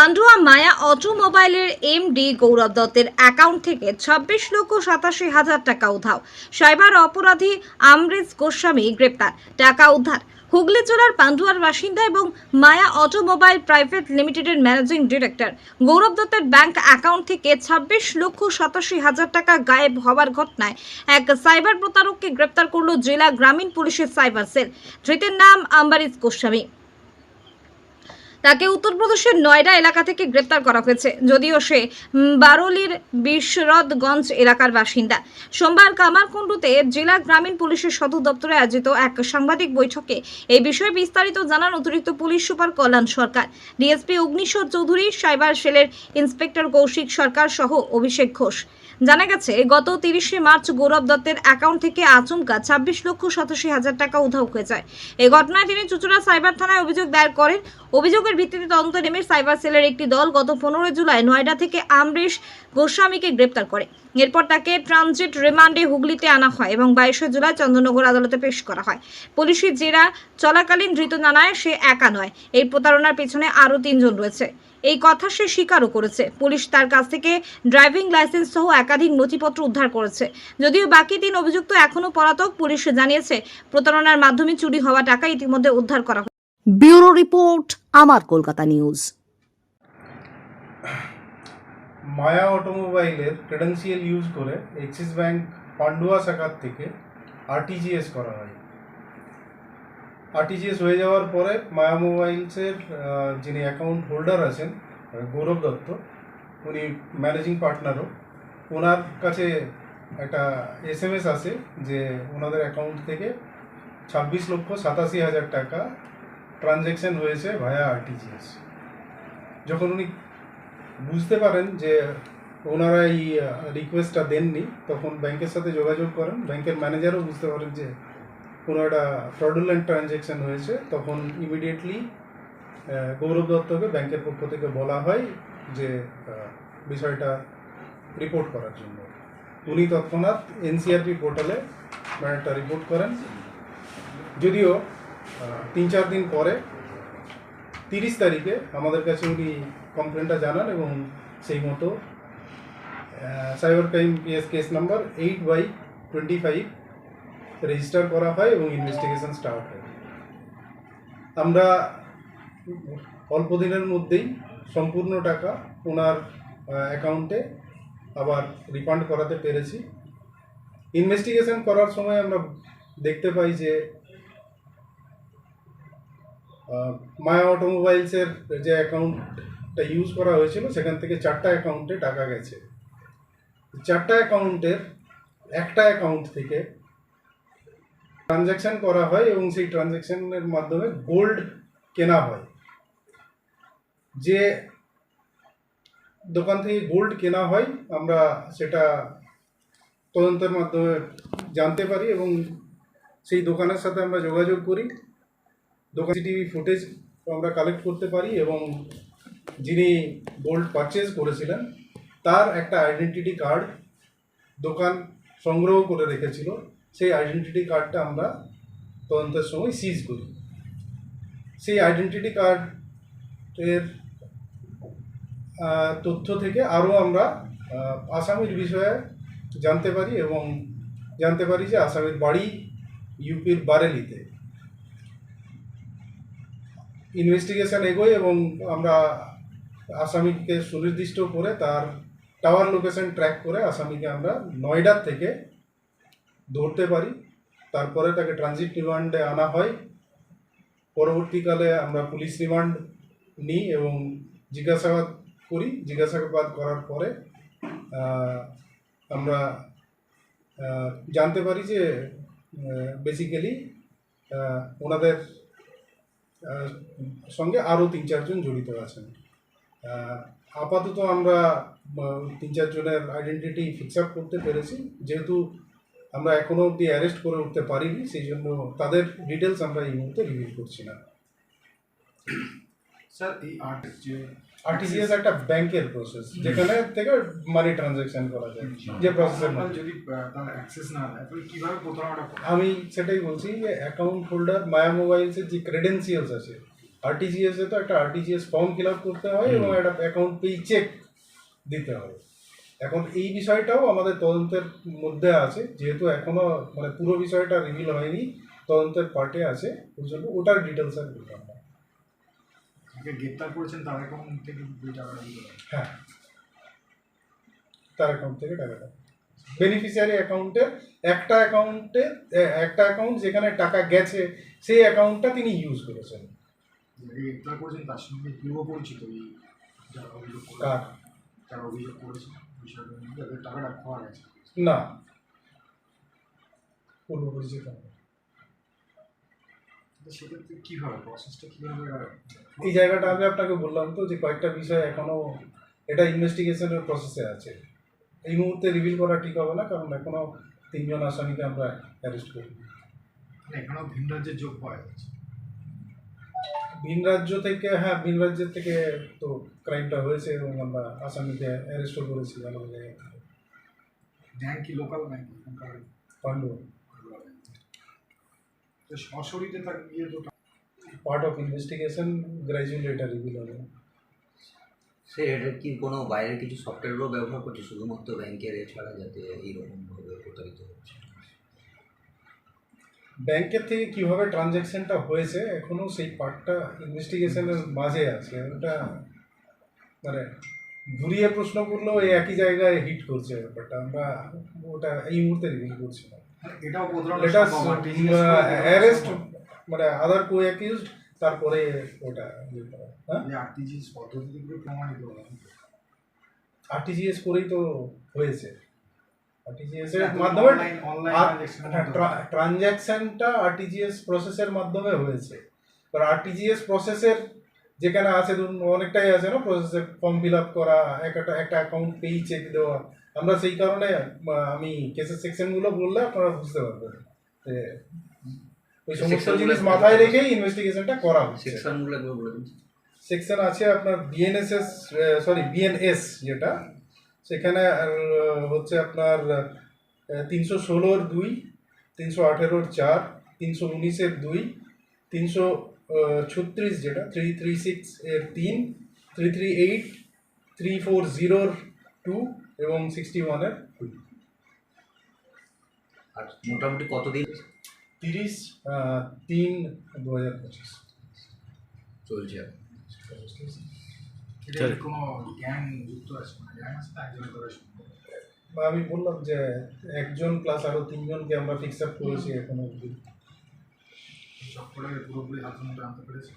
Pandua Maya অটোমোবাইলের MD Gaurav দত্তের account থেকে ছাব্বিশ লক্ষ সাতাশি হাজার টাকা উধাও। সাইবার অপরাধী আমরিজ গোস্বামী গ্রেপ্তার। টাকা উদ্ধার। হুগলি জেলার পান্ডুয়ার বাসিন্দা এবং মায়া অটোমোবাইল প্রাইভেট লিমিটেডের ম্যানেজিং ডিরেক্টর। গৌরব দত্তের ব্যাংক অ্যাকাউন্ট থেকে ছাব্বিশ লক্ষ সাতাশি হাজার টাকা গায়েব হওয়ার ঘটনায় এক সাইবার প্রতারককে গ্রেপ্তার করল জেলা গ্রামীণ পুলিশের সাইবার সেল। ধৃতের নাম আম্বারিজ গোস্বামী। তাকে উত্তরপ্রদেশের নয়ডা এলাকা থেকে গ্রেপ্তার করা হয়েছে। যদিও সে বারলির বিশরদগঞ্জ এলাকার বাসিন্দা। সোমবার কামারকুণ্ডুতে জেলা গ্রামীণ পুলিশের সদর দপ্তরে আয়োজিত এক সাংবাদিক বৈঠকে এই বিষয়ে বিস্তারিত জানান অতিরিক্ত police super Kalyan Sarkar. DSP Agnishwar Chowdhury, cyber সেলের ইন্সপেক্টর কৌশিক সরকার সহ অভিষেক ঘোষ। জানা গেছে, গত তিরিশে মার্চ গৌরব দত্তের অ্যাকাউন্ট থেকে আচমকা ছাব্বিশ লক্ষ সাতাশি হাজার টাকা উধাও হয়ে যায়। এই ঘটনায় তিনি চুচুড়া সাইবার থানায় অভিযোগ দায়ের করেন। অভিযোগের ভিত্তিতে তদন্ত নেমে সাইবার সেলের একটি দল গত পনেরোই জুলাই নয়ডা থেকে আমরিশ গোস্বামীকে গ্রেপ্তার করে। এরপর তাকে ট্রানজিট রিমান্ডে হুগলিতে আনা হয় এবং বাইশে জুলাই চন্দননগর আদালতে পেশ করা হয়। পুলিশি জেরা চলাকালীন ধৃত জানায় সে একা নয়। এই প্রতারণার পেছনে আরও তিনজন রয়েছে। এই কথা সে স্বীকারও করেছে। পুলিশ তার কাছ থেকে ড্রাইভিং লাইসেন্স সহ একাধিক নথিপত্র উদ্ধার করেছে। যদিও বাকি তিন অভিযুক্ত এখনও পলাতক, পুলিশ জানিয়েছে, প্রতারণার মাধ্যমে চুরি হওয়া টাকা ইতিমধ্যে উদ্ধার করা ব্যুরো রিপোর্ট, আমার কলকাতা নিউজ। মায়া অটোমোবাইলের ক্রেডেন্সিয়াল ইউজ করে এক্সিস ব্যাংক পান্ডুয়া শাখার থেকে আরটিজিএস করা হয়। আরটিজিএস হয়ে যাওয়ার পরে মায়া মোবাইলসের যিনি অ্যাকাউন্ট হোল্ডার আছেন গৌরব দত্ত, উনি ম্যানেজিং পার্টনারও ওনার কাছে একটা এস এম এস আসে যে ওনাদের অ্যাকাউন্ট থেকে ছাব্বিশ লক্ষ সাতাশি হাজার টাকা ট্রানজ্যাকশন হয়েছে ভায়া আরটিজিএস যখন উনি বুঝতে পারেন যে ওনারা এই রিকোয়েস্টটা দেননি, তখন ব্যাংকের সাথে যোগাযোগ করেন। ব্যাংকের ম্যানেজারও বুঝতে পারেন যে কোনো একটা ফ্রডুলেন্ট ট্রানজ্যাকশন হয়েছে, তখন ইমিডিয়েটলি গৌরব দত্তকে ব্যাংকের পক্ষ থেকে বলা হয় যে বিষয়টা রিপোর্ট করার জন্য। উনি তৎক্ষণাৎ এনসিআরপি পোর্টালে একটা রিপোর্ট করেন। যদিও তিন চার দিন পরে, তিরিশ তারিখে আমাদের কাছে উনি কমপ্লেনটা জানান এবং সেই মতো cyber crime PS case number eight by twenty five register করা হয় এবং ইনভেস্টিগেশন স্টার্ট হয়। আমরা অল্প দিনের মধ্যেই সম্পূর্ণ টাকা ওনার অ্যাকাউন্টে আবার রিফান্ড করাতে পেরেছি। ইনভেস্টিগেশন করার সময় আমরা দেখতে পাই যে মায়া অটোমোবাইলসের যে অ্যাকাউন্টটা ইউজ করা হয়েছিল, সেখান থেকে চারটা অ্যাকাউন্টে টাকা গেছে। চারটা অ্যাকাউন্টের একটা অ্যাকাউন্ট থেকে ট্রানজ্যাকশন করা হয় এবং সেই ট্রানজ্যাকশানের মাধ্যমে গোল্ড কেনা হয়। যে দোকান থেকে গোল্ড কেনা হয়, আমরা সেটা তদন্তের মাধ্যমে জানতে পারি এবং সেই দোকানের সাথে আমরা যোগাযোগ করি। দোকান টিভি ফুটেজ আমরা কালেক্ট করতে পারি এবং যিনি গোল্ড পারচেজ করেছিলেন, তার একটা আইডেন্টিটি কার্ড দোকান সংগ্রহ করে রেখেছিল। সেই আইডেন্টিটি কার্ডটা আমরা তদন্তের সময় সিজ করি। সেই আইডেন্টিটি কার্ডের তথ্য থেকে আরও আমরা আসামির বিষয়ে জানতে পারি এবং জানতে পারি যে আসামির বাড়ি ইউপির বারেলিতে। ইনভেস্টিগেশন এগোয় এবং আমরা আসামিকে সুনির্দিষ্ট করে তার টাওয়ার লোকেশন ট্র্যাক করে আসামিকে আমরা নয়ডার থেকে ধরতে পারি। তারপরে তাকে ট্রানজিট রিমান্ডে আনা হয়। পরবর্তীকালে আমরা পুলিশ রিমান্ড নিই এবং জিজ্ঞাসাবাদ করি। জিজ্ঞাসাবাদ করার পরে আমরা জানতে পারি যে বেসিক্যালি ওনাদের সঙ্গে আরও তিন চারজন জড়িত আছেন। আপাতত আমরা তিন চারজনের আইডেন্টিটি ফিক্স আপ করতে পেরেছি। যেহেতু আমরা এখনও অবধি অ্যারেস্ট করে উঠতে পারিনি, সেই জন্য তাদের ডিটেলস আমরা এই মুহূর্তে রিভিল করছি না। স্যার এই আর্ট যে আরটিজিএস একটা ব্যাংকের প্রসেস যেখানে থেকে মানি ট্রানজ্যাকশন করা যায় যে প্রসেসের আপনার যদি তার অ্যাক্সেস না তাহলে কীভাবে প্রতারণাটা আমি সেটাই বলছি যে অ্যাকাউন্ট হোল্ডার মায়া মোবাইলসের যে ক্রেডেন্সিয়ালস আছে আরটিজিএস এ তো একটা আরটিজিএস ফর্ম ফিল আপ করতে হয় এবং একটা অ্যাকাউন্ট পে চেক দিতে হয়। এখন এই বিষয়টাও আমাদের তদন্তের মধ্যে আছে যেহেতু এখনও মানে পুরো বিষয়টা রিভিল হয়নি তদন্তের পার্টে আছে ওই জন্য ওটার ডিটেলস আর দিলাম না। যাকে গ্রেপ্তার করেছেন তার অ্যাকাউন্ট থেকে দুই টাকাটা হবে হ্যাঁ। তার অ্যাকাউন্ট থেকে টাকাটা বেনিফিশিয়ারি অ্যাকাউন্টে একটা অ্যাকাউন্টে একটা অ্যাকাউন্ট যেখানে টাকা গেছে সেই অ্যাকাউন্টটা তিনি ইউজ করেছেন। যাকে গ্রেপ্তার করেছেন তার সঙ্গে পূর্ব পরিচিত এই যারা অভিযোগ করে কার? যারা অভিযোগ করেছে বিষয়টা নিয়ে যাদের টাকাটা খোয়া গেছে। না। পূর্ব পরিচিত না। সেক্ষেত্রে কীভাবে প্রসেসটা কীভাবে এই জায়গাটা আমি আপনাকে বললাম তো যে কয়েকটা বিষয় এখনও এটা ইনভেস্টিগেশনের প্রসেসে আছে। এই মুহূর্তে রিভিল করা ঠিক হবে না কারণ এখনও তিনজন আসামিকে আমরা অ্যারেস্ট করি এখানেও ভিন রাজ্যের যোগ পাওয়া যাচ্ছে। ভিন রাজ্য থেকে হ্যাঁ ভিন রাজ্যের থেকে তো ক্রাইমটা হয়েছে এবং আমরা আসামিকে অ্যারেস্টও করেছি আলাদা জায়গা থেকে। ব্যাংক কি লোকাল ব্যাংক তো সশরীরে তার গিয়ে তো part of investigation gradually reveal হবে। সে এটা কি কোনো বাইরের কিছু সফটওয়্যারও ব্যবহার করছে? শুধুমাত্র ব্যাংকের এছাড়া যাতে এইরকমভাবে প্রতারিত হচ্ছে? ব্যাংকের থেকে কীভাবে ট্রানজ্যাকশনটা হয়েছে এখনও সেই পার্টটা ইনভেস্টিগেশনের মাঝে আছে। ওটা মানে ঘুরিয়ে প্রশ্ন করলেও এই একই জায়গায় হিট করছে ব্যাপারটা। আমরা ওটা এই মুহূর্তে রিভিল করছি না। এটাও আর অ্যারেস্ট মানে আদার কো অ্যাকিউজড তারপরে ওটা ইয়ে করা হ্যাঁ? আরটিজিএস থেকে প্রমাণিত আরটিজিএস করেই তো হয়েছে। আরটিজিএস এর মাধ্যমে হ্যাঁ, ট্রানজ্যাকশনটা আরটিজিএস প্রসেসের মাধ্যমে হয়েছে। এবার আরটিজিএস প্রসেসের যেখানে আছে ধরুন অনেকটাই আছে না প্রসেসের ফর্ম ফিল আপ করা একটা একটা অ্যাকাউন্ট পেই চেক দেওয়া আমরা সেই কারণে আমি কেসের সেকশনগুলো বললে আপনারা বুঝতে পারবেন যে ওই সমস্ত জিনিস মাথায় রেখেই ইনভেস্টিগেশনটা করা হচ্ছে। সেকশনগুলো বলে দিন। সেকশন আছে আপনার বিএনএসএস সরি বিএনএস যেটা। সেখানে হচ্ছে আপনার তিনশো ষোলোর দুই তিনশো আঠেরোর চার তিনশো উনিশের দুই তিনশো ছত্রিশ যেটা থ্রি থ্রি সিক্স এর তিন three three eight three four জিরোর টু এবং সিক্সটি ওয়ানের টু আর মোটামুটি কতদিন? তিরিশ তিন দু হাজার পঁচিশ। চলছে মানে আমি বললাম যে একজন প্লাস আরও তিনজনকে আমরা ফিক্স আপ করেছি এখনও অবধি। চক্করে পুরোপুরি মধ্যে আনতে পেরেছে?